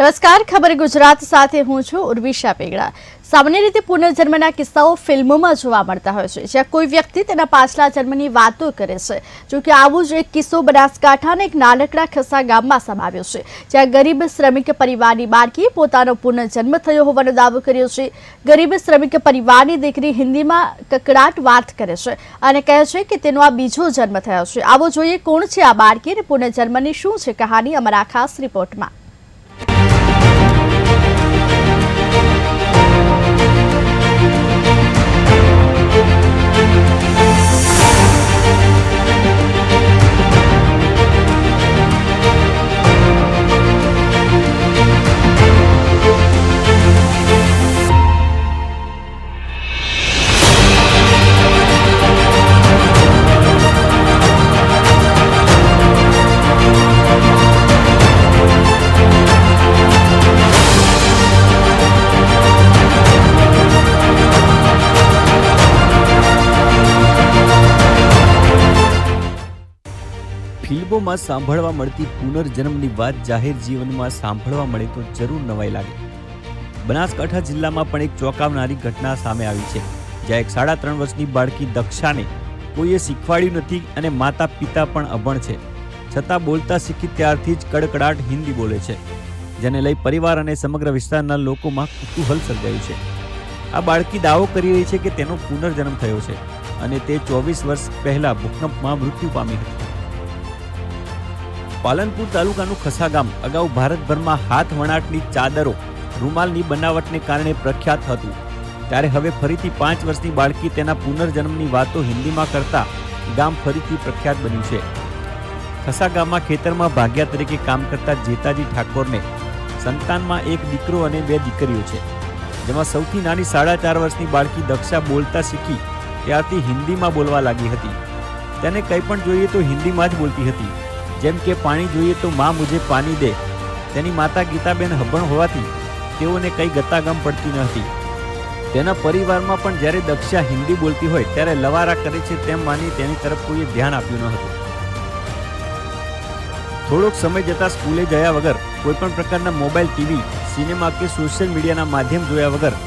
નમસ્કાર, ખબર ગુજરાત સાથે હું છું ઉર્વિશા પેગડા. સામાન્ય રીતે પુનર્જન્મના કિસ્સાઓ ફિલ્મોમાં જોવા મળતા હોય છે, જ્યાં કોઈ વ્યક્તિ તેના પાછલા જન્મની વાતો કરે છે. જો કે આવો જ એક કિસ્સો બનાસકાંઠાના એક નાનકડા ખસા ગામમાં સમાવ્યો છે, જ્યાં ગરીબ શ્રમિક પરિવારની બાળકીએ પોતાનો પુનર્જન્મ થયો હોવાનો દાવો કર્યો છે. ગરીબ શ્રમિક પરિવારની દીકરી હિન્દીમાં કકડાટ વાત કરે છે અને કહે છે કે તેનો આ બીજો જન્મ થયો છે. આવો જોઈએ કોણ છે આ બાળકી અને પુનર્જન્મની શું છે કહાની અમારા ખાસ રિપોર્ટમાં. ફિલ્મોમાં સાંભળવા મળતી પુનર્જન્મની વાત જાહેર જીવનમાં સાંભળવા મળે તો જરૂર નવાઈ લાગે. બનાસકાંઠા જિલ્લામાં પણ એક ચોંકાવનારી ઘટના સામે આવી છે, જ્યાં એક સાડા ત્રણ વર્ષની બાળકી દક્ષાને કોઈએ શીખવાડ્યું નથી અને માતા પિતા પણ અભણ છે. છતાં બોલતા શીખી ત્યારથી જ કડકડાટ હિન્દી બોલે છે, જેને લઈ પરિવાર અને સમગ્ર વિસ્તારના લોકોમાં કુતૂહલ સર્જાયું છે. આ બાળકી દાવો કરી રહી છે કે તેનો પુનર્જન્મ થયો છે અને તે ચોવીસ વર્ષ પહેલા ભૂકંપમાં મૃત્યુ પામી હતી. પાલનપુર તાલુકાનું ખસા ગામ અગાઉ ભારતભરમાં હાથ વણાટની ચાદરો, રૂમાલની બનાવટને કારણે પ્રખ્યાત હતું. ત્યારે હવે ફરીથી પાંચ વર્ષની બાળકી તેના પુનર્જન્મની વાતો હિન્દીમાં કરતા ગામ ફરીથી પ્રખ્યાત બન્યું છે. ખસા ગામમાં ખેતરમાં ભાગ્યા તરીકે કામ કરતા જેતાજી ઠાકોરને સંતાનમાં એક દીકરો અને બે દીકરીઓ છે. જેમાં સૌથી નાની સાડા ચાર વર્ષની બાળકી દક્ષા બોલતા શીખી ત્યારથી હિન્દીમાં બોલવા લાગી હતી. તેને કંઈ પણ જોઈએ તો હિન્દીમાં જ બોલતી હતી. જેમ કે પાણી જોઈએ તો માં મુજે પાણી દે. તેની માતા ગીતાબેન હબણ હોવાથી તેઓને કંઈ ગતાગમ પડતી ન હતી. તેના પરિવારમાં પણ જ્યારે દક્ષા હિન્દી બોલતી હોય ત્યારે લવારા કરે છે તેમ માની તેની તરફ કોઈએ ધ્યાન આપ્યું ન હતું. થોડોક સમય જતાં સ્કૂલે ગયા વગર કોઈપણ પ્રકારના મોબાઈલ, ટીવી, સિનેમા કે સોશિયલ મીડિયાના માધ્યમ જોયા વગર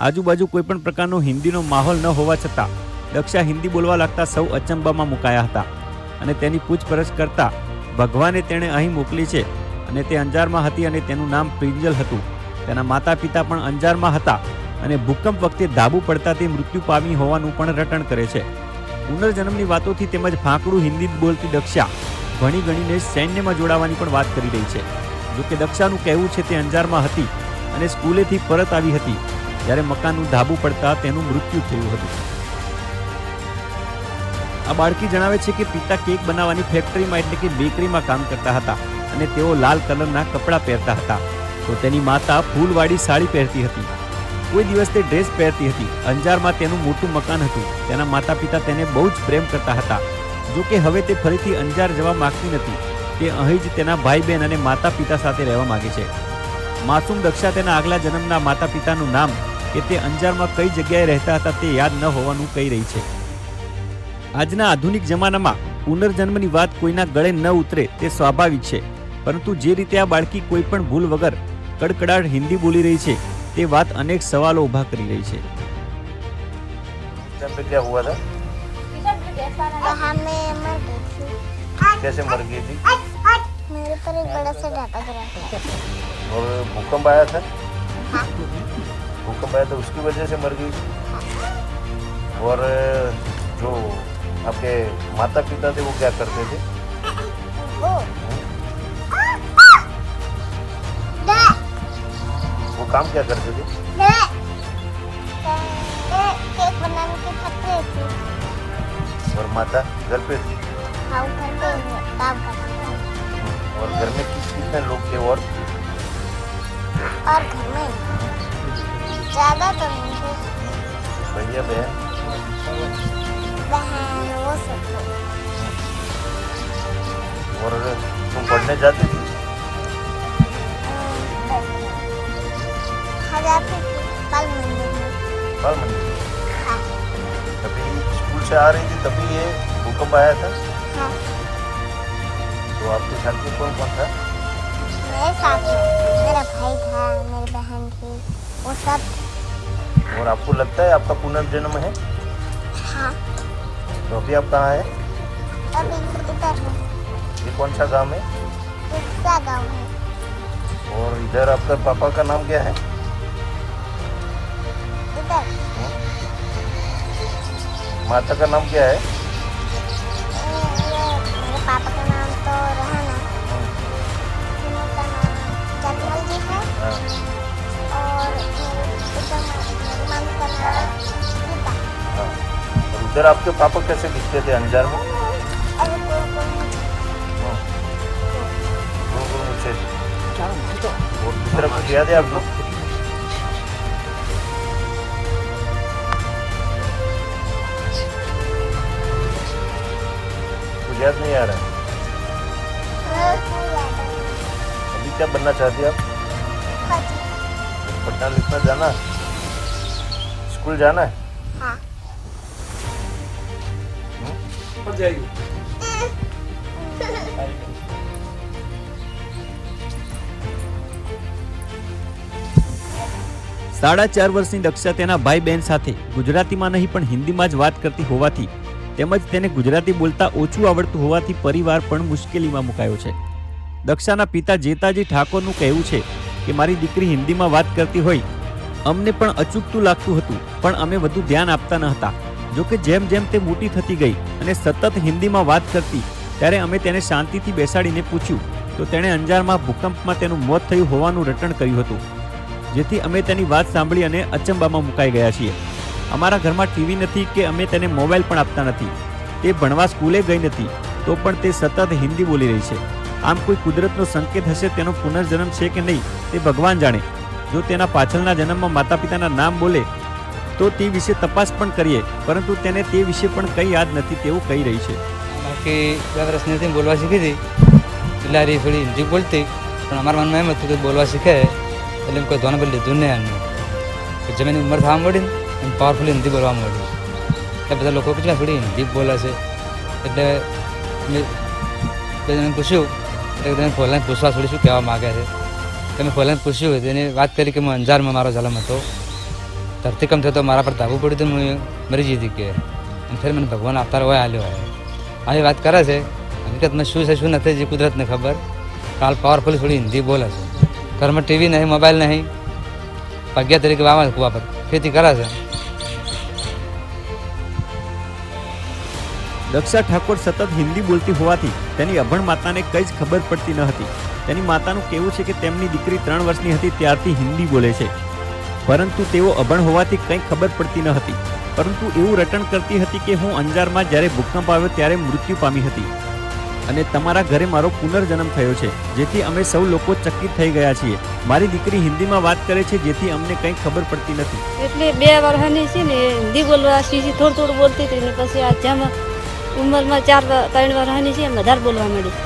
આજુબાજુ કોઈપણ પ્રકારનો હિન્દીનો માહોલ ન હોવા છતાં દક્ષા હિન્દી બોલવા લાગતા સૌ અચંબામાં મુકાયા હતા. અને તેની પૂછપરછ કરતા ભગવાને તેણે અહીં મોકલી છે અને તે અંજારમાં હતી અને તેનું નામ પ્રિંજલ હતું. તેના માતા પિતા પણ અંજારમાં હતા અને ભૂકંપ વખતે ધાબુ પડતા તે મૃત્યુ પામી હોવાનું પણ રટણ કરે છે. પુનર્જન્મની વાતોથી તેમજ ફાંકડું હિન્દી બોલતી દક્ષા ભણી ગણીને સૈન્યમાં જોડાવાની પણ વાત કરી રહી છે. જોકે દક્ષાનું કહેવું છે તે અંજારમાં હતી અને સ્કૂલેથી પરત આવી હતી. જ્યારે મકાનનું ધાબુ પડતા તેનું મૃત્યુ થયું હતું. આ બાળકી જણાવે છે કે પિતા કેક બનાવવાની ફેક્ટરીમાં એટલે કે બેકરીમાં કામ કરતા હતા અને તેઓ લાલ કલરના કપડાં પહેરતા હતા. તો તેની માતા ફૂલવાળી સાડી પહેરતી હતી. કોઈ દિવસ તે ડ્રેસ પહેરતી હતી. અંજારમાં તેનું મોટું મકાન હતું. તેના માતા પિતા તેને બહુ જ પ્રેમ કરતા હતા. જો કે હવે તે ફરીથી અંજાર જવા માગતી નથી. તે અહીં જ તેના ભાઈ બહેન અને માતા પિતા સાથે રહેવા માંગે છે. માસૂમ દક્ષા તેના આગલા જન્મના માતા પિતાનું નામ કે તે અંજારમાં કઈ જગ્યાએ રહેતા હતા તે યાદ ન હોવાનું કહી રહી છે. આજના આધુનિક જમાનામાં પુનર્જન્મની વાત કોઈના ગળે ન ઉતરે તે સ્વાભાવિક છે પરંતુ જે રીતે આ બાળકી કોઈ પણ ભૂલ વગર કડકડાટ હિન્દી બોલી રહી છે તે વાત અનેક સવાલો ઊભા કરી રહી છે टाइम पे क्या हुआ था वहाँ मैं मर गई थी कैसे मर गई थी मेरे पर एक बड़ा सा डाका गिरा था और भूकंप आया था हाँ भूकंप आया था उसकी वजह से मर गई और जो आपके माता पिता थे वो क्या करते थे? वो वो काम क्या करते थे? केक बनाने की फैक्ट्री थी और माता घर पे थी? हाँ घर पे काम करती और घर में किस कितने लोग थे और? और घर में? ज़्यादा तो नहीं थे। भैया बहन बहन वो और तुम पढ़ने जाते थे? कल मंदिर हाँ। तभी स्कूल से आ रही थी तभी ये भूकंप आया था? हाँ। तो आपके साथ में कौन कौन था? मेरे साथ मेरा भाई था मेरी बहन थी वो सब। और आपको लगता है आपका पुनर्जन्म है? तो अभी आप कहाँ है? हूँ। ये कौन सा गाँव है? गाँव है। और इधर आपका पापा का नाम क्या है? इधर। माता का नाम क्या है? मेरे पापा का नाम तो रहन। है का नाम जगमल जी है। उधर आपके पापा कैसे दिखते थे? अंजार में? मुझे याद है आपको? याद नहीं आ रहा है? अभी क्या बनना चाहती है आप? पढ़ना लिखना जाना? स्कूल जाना है? हाँ। સાડા ચાર વર્ષની દક્ષા તેના ભાઈ બહેન સાથે ગુજરાતીમાં નહીં, પણ હિન્દીમાં જ વાત કરતી હોવાથી, તેમજ તેને ગુજરાતી બોલતા ઓછું આવડતું હોવાથી પરિવાર પણ મુશ્કેલીમાં મુકાયો છે. દક્ષાના પિતા જેતાજી ઠાકોરનું કહેવું છે કે, મારી દીકરી હિન્દીમાં વાત કરતી હોય, અમને પણ અચૂકતું લાગતું હતું, પણ અમે વધુ ધ્યાન આપતા ન હતા. જોકે જેમ જેમ તે મોટી થતી ગઈ અને સતત હિન્દીમાં વાત કરતી, ત્યારે અમે તેને શાંતિથી બેસાડીને પૂછ્યું તો તેણે અંજારમાં ભૂકંપમાં તેનું મોત થયું હોવાનું રટણ કર્યું હતું. જેથી અમે તેની વાત સાંભળી અને અચંબામાં મુકાઈ ગયા છીએ. અમારા ઘરમાં ટીવી નથી કે અમે તેને મોબાઈલ પણ આપતા નથી. તે ભણવા સ્કૂલે ગઈ નથી, તો પણ તે સતત હિન્દી બોલી રહી છે. આમ કોઈ કુદરતનો સંકેત હશે તેનો પુનર્જન્મ છે કે નહીં, તે ભગવાન જાણે. જો તેના પાછળના જન્મમાં માતા પિતાના નામ બોલે તો તે વિશે તપાસ પણ કરીએ, પરંતુ તેને તે વિશે પણ કંઈ યાદ નથી તેવું કહી રહી છે. બાકી હતી બોલવા શીખી હતી, એટલે થોડી હિન્દી બોલતી, પણ અમારા મનમાં એમ હતું કે બોલવા શીખે, એટલે એમ કોઈ ધોને પર લીધું નહીં કે જેમ એની ઉંમર થવા મળી ને પાવરફુલ હિન્દી બોલવા મળી એટલે બધા લોકો કેટલા થોડી હિન્દી બોલે છે? એટલે મેં પૂછ્યું, એટલે તમે ફોલાને પૂછવા થોડી શું કહેવા માગે છે? તમે ફોલાને પૂછ્યું, તેને વાત કરી કે હું અંજારમાં મારો જલમ હતો. ધરતીકંપ થયો તો મારા પર ધાબુ પડ્યું તો હું મરી જતી કે. અને ફેર મને ભગવાન અવતાર હોય, આલ્યો હોય. આવી વાત કરે છે. હકીકતમાં શું છે, શું નથી જે કુદરતને ખબર. કાલ પાવરફુલ થોડી હિન્દી બોલે છે. ઘરમાં ટીવી નહીં મોબાઈલ નહીં. પગ્યા તરીકે વાવા કુવા પર. ખેતી કરે છે. દક્ષા ઠાકોર સતત હિન્દી બોલતી હોવાથી તેની અભણ માતાને કંઈ જ ખબર પડતી ન હતી. તેની માતાનું કહેવું છે કે તેમની દીકરી ત્રણ વર્ષની હતી, ત્યારથી હિન્દી બોલે છે. પરંતુ તેઓ અભણ હોવાથી કંઈ ખબર પડતી ન હતી. પરંતુ એવું રટણ કરતી હતી કે હું અંજારમાં જ્યારે ભૂકંપ આવ્યો ત્યારે મૃત્યુ પામી હતી. અને તમારા ઘરે મારો પુનર્જન્મ થયો છે, જેથી અમે સૌ લોકો ચકિત થઈ ગયા છીએ. મારી દીકરી હિન્દીમાં વાત કરે છે, જેથી અમને કંઈ ખબર પડતી નથી. એટલે બે વર્ષની છે ને, હિન્દી બોલવા શીખી થોડું થોડું બોલતી હતી, ને પછી આ ઉંમરમાં ચાર ત્રણ વર્ષની છે, એમ વધારે બોલવા મળી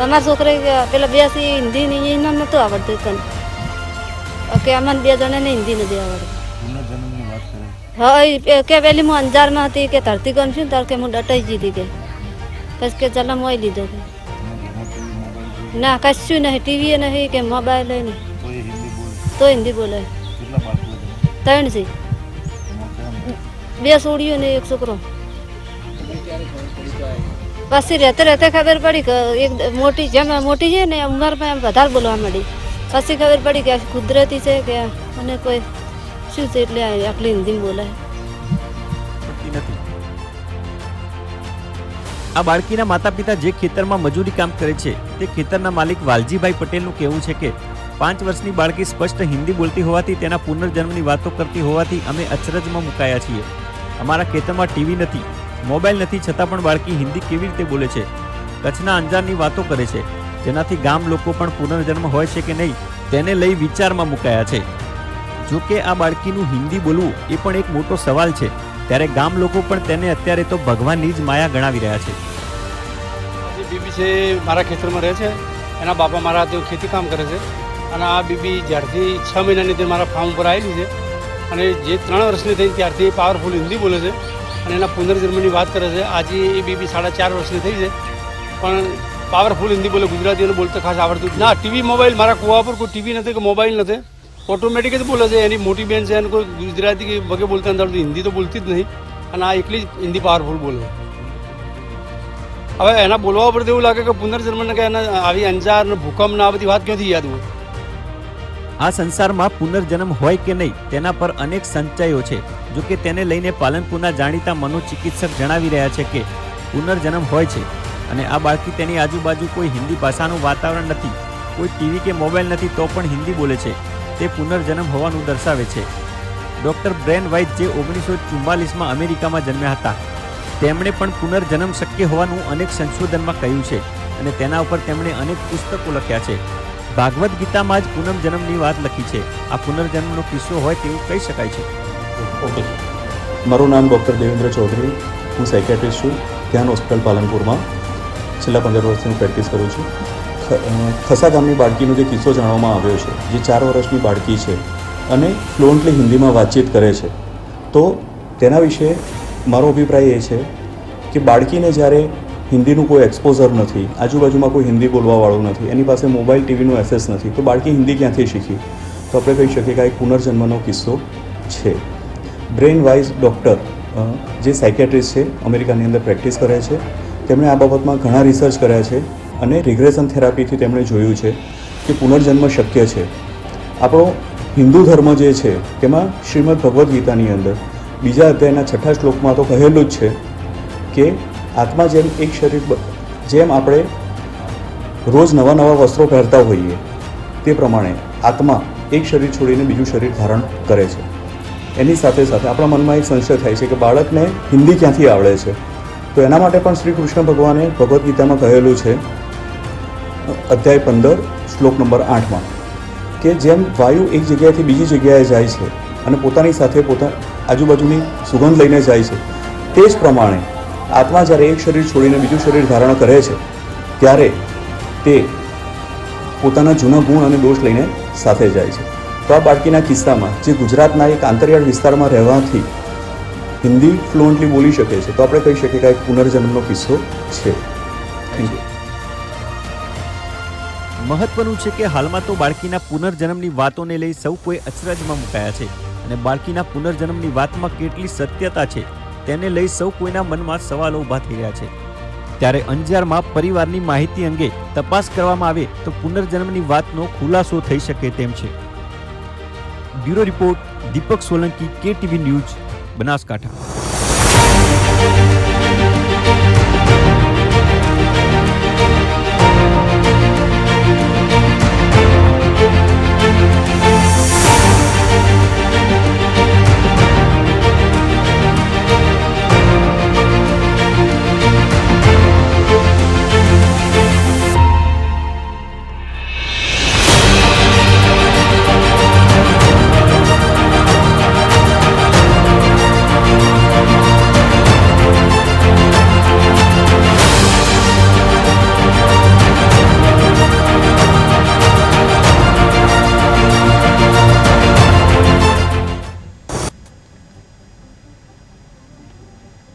અમારા છોકરા પેલા બે હિન્દી ને નહોતું આવડતું કન કે અમને બે જણાને હિન્દી નથી આવડતી. હા કે પેલી હું અંજારમાં હતી કે ધરતી ગમ છું ત્યારે કે હું ડટાઈ જીધી કે. પછી કે જન્મ હોય લીધો કે. ના કશું નહીં ટીવી નહીં કે મોબાઈલ નહીં. તો હિન્દી બોલ. ત્રણ છે. બે છોડીઓ ને એક છોકરો. પછી રહેતે રહેતે ખબર પડી કે એક મોટી જેમ મોટી છે ને ઉંમરમાં એમ વધારે બોલવા માંડી. પછી ખબર પડી કે કુદરતી છે કે અને કોઈ શું છે એટલે આટલી હિન્દી બોલાય. આ બાળકીના માતા પિતા જે ખેતરમાં મજૂરી કામ કરે છે, તે ખેતરના માલિક વાલજીભાઈ પટેલનું કહેવું છે કે પાંચ વર્ષની બાળકી સ્પષ્ટ હિન્દી બોલતી હોવાથી તેના પુનર્જન્મની વાતો કરતી હોવાથી અમે અચરજમાં મુકાયા છીએ. અમારા ખેતરમાં ટીવી નથી, મોબાઈલ નથી, છતાં પણ બાળકી હિન્દી કેવી રીતે બોલે છે, કચ્છના અંજારની વાતો કરે છે. જેનાથી ગામ લોકો પણ પુનર્જન્મ હોય છે કે નહીં, તેને લઈ વિચારમાં મુકાયા છે. જો કે આ બાળકીનું હિન્દી બોલવું એ પણ એક મોટો સવાલ છે, ત્યારે ગામ લોકો પણ તેને અત્યારે તો ભગવાનની જ માયા ગણાવી રહ્યા છે. બીબી છે, મારા ખેતરમાં રહે છે. એના બાપા મારા તેઓ ખેતી કામ કરે છે. અને આ બીબી જ્યારથી છ મહિનાની તે મારા ફાર્મ ઉપર આવેલી છે. અને જે ત્રણ વર્ષની થઈ ત્યારથી પાવરફુલ હિન્દી બોલે છે. અને એના પુનર્જન્મની વાત કરે છે. આજે એ બીબી સાડા ચાર વર્ષની થઈ છે. પણ પાવરફુલ હિન્દી બોલે, ગુજરાતી એને બોલતા ખાસ આવડતું ના, ટીવી મોબાઈલ મારા કુવા પર કોઈ ટીવી નથી કે મોબાઈલ નથી. ઓટોમેટિક જ બોલે છે. એની મોટી બેન છે, એને કોઈ ગુજરાતી કે વગે બોલતા નથી હિન્દી તો બોલતી જ નહીં, અને આ એકલી જ હિન્દી પાવરફુલ બોલે હવે એના બોલવા પર એવું લાગે કે પુનર્જન્મને કે એના આવી અંજાર ને ભૂકંપ ને આ બધી વાત ક્યાંથી યાદ હોય? આ સંસારમાં પુનર્જન્મ હોય કે નહીં, તેના પર અનેક સંચયો છે. જો કે તેને લઈને પાલનપુરના જાણીતા મનોચિકિત્સક જણાવી રહ્યા છે કે પુનર્જન્મ હોય છે. અને આ બાળકી તેની આજુબાજુ કોઈ હિન્દી ભાષાનું વાતાવરણ નથી, કોઈ ટીવી કે મોબાઈલ નથી તો પણ હિન્દી બોલે છે. તે પુનર્જન્મ હોવાનું દર્શાવે છે. ડૉક્ટર બ્રેન વાઇટ જે ઓગણીસો ચુમ્માલીસમાં અમેરિકામાં જન્મ્યા હતા. તેમણે પણ પુનર્જન્મ શક્ય હોવાનું અનેક સંશોધનમાં કહ્યું છે અને તેના ઉપર તેમણે અનેક પુસ્તકો લખ્યા છે. ભાગવદ્ ગીતામાં જ પુનર્જન્મની વાત લખી છે. આ પુનર્જન્મનો કિસ્સો હોય તેવું કહી શકાય છે. ઓકે. મારું નામ ડૉક્ટર દેવેન્દ્ર ચૌધરી. હું સાયકેટ્રિસ્ટ છું. ધ્યાન હોસ્પિટલ પાલનપુરમાં. છેલ્લા પંદર વર્ષથી હું પ્રેક્ટિસ કરું છું. ખસા ગામની બાળકીનો જે કિસ્સો જાણવામાં આવ્યો છે, જે ચાર વર્ષની બાળકી છે અને ફ્લુઅન્ટલી હિન્દીમાં વાતચીત કરે છે, તો તેના વિશે મારો અભિપ્રાય એ છે કે બાળકીને જ્યારે હિન્દીનું કોઈ એક્સપોઝર નથી, આજુબાજુમાં કોઈ હિન્દી બોલવાવાળું નથી, એની પાસે મોબાઈલ, ટીવીનું એસેસ નથી, તો બાળકી હિન્દી ક્યાંથી શીખી? તો આપણે કહી શકીએ કે આ એક પુનર્જન્મનો કિસ્સો છે. બ્રેઇન વાઇઝ ડૉક્ટર જે સાયકેટ્રિસ્ટ છે, અમેરિકાની અંદર પ્રેક્ટિસ કરે છે. તેમણે આ બાબતમાં ઘણા રિસર્ચ કર્યા છે અને રિગ્રેશન થેરાપીથી તેમણે જોયું છે કે પુનર્જન્મ શક્ય છે. આપણો હિન્દુ ધર્મ જે છે, તેમાં શ્રીમદ ભગવદ્ ગીતાની અંદર બીજા અધ્યાયના છઠ્ઠા શ્લોકમાં તો કહેલું જ છે કે આત્મા જેમ એક શરીર જેમ આપણે રોજ નવા નવા વસ્ત્રો પહેરતા હોઈએ, તે પ્રમાણે આત્મા એક શરીર છોડીને બીજું શરીર ધારણ કરે છે. એની સાથે સાથે આપણા મનમાં એક સંશય થાય છે કે બાળકને હિન્દી ક્યાંથી આવડે છે? તો એના માટે પણ શ્રી કૃષ્ણ ભગવાને ભગવદ્ ગીતામાં કહેલું છે, અધ્યાય પંદર, શ્લોક નંબર આઠમાં, કે જેમ વાયુ એક જગ્યાએથી બીજી જગ્યાએ જાય છે અને પોતાની સાથે પોતા આજુબાજુની સુગંધ લઈને જાય છે, તે જ પ્રમાણે આત્મા જ્યારે એક શરીર છોડીને બીજું શરીર ધારણ કરે છે, ત્યારે તે પોતાના જૂના ગુણ અને દોષ લઈને સાથે જાય છે. તો આ બાળકીના કિસ્સામાં જે ગુજરાતના એક આંતરિયાળ વિસ્તારમાં રહેવાથી હિન્દી ફ્લુઅન્ટલી બોલી શકે છે, તો આપણે કહી શકીએ કે એક પુનર્જન્મનો કિસ્સો છે. મહત્વનું છે કે હાલમાં તો બાળકીના પુનર્જન્મની વાતોને લઈ સૌ કોઈ અચરજમાં મુકાયા છે અને બાળકીના પુનર્જન્મની વાતમાં કેટલી સત્યતા છે તેને લઈ સૌ કોઈના મનમાં સવાલો ઊભા થઈ રહ્યા છે. ત્યારે અંજારમાં પરિવારની માહિતી અંગે તપાસ કરવામાં આવે તો પુનર્જન્મની વાતનો ખુલાસો થઈ શકે તેમ છે. બ્યુરો રિપોર્ટ દીપક સોલંકી કે ટીવી ન્યૂઝ બનાસકાંઠા.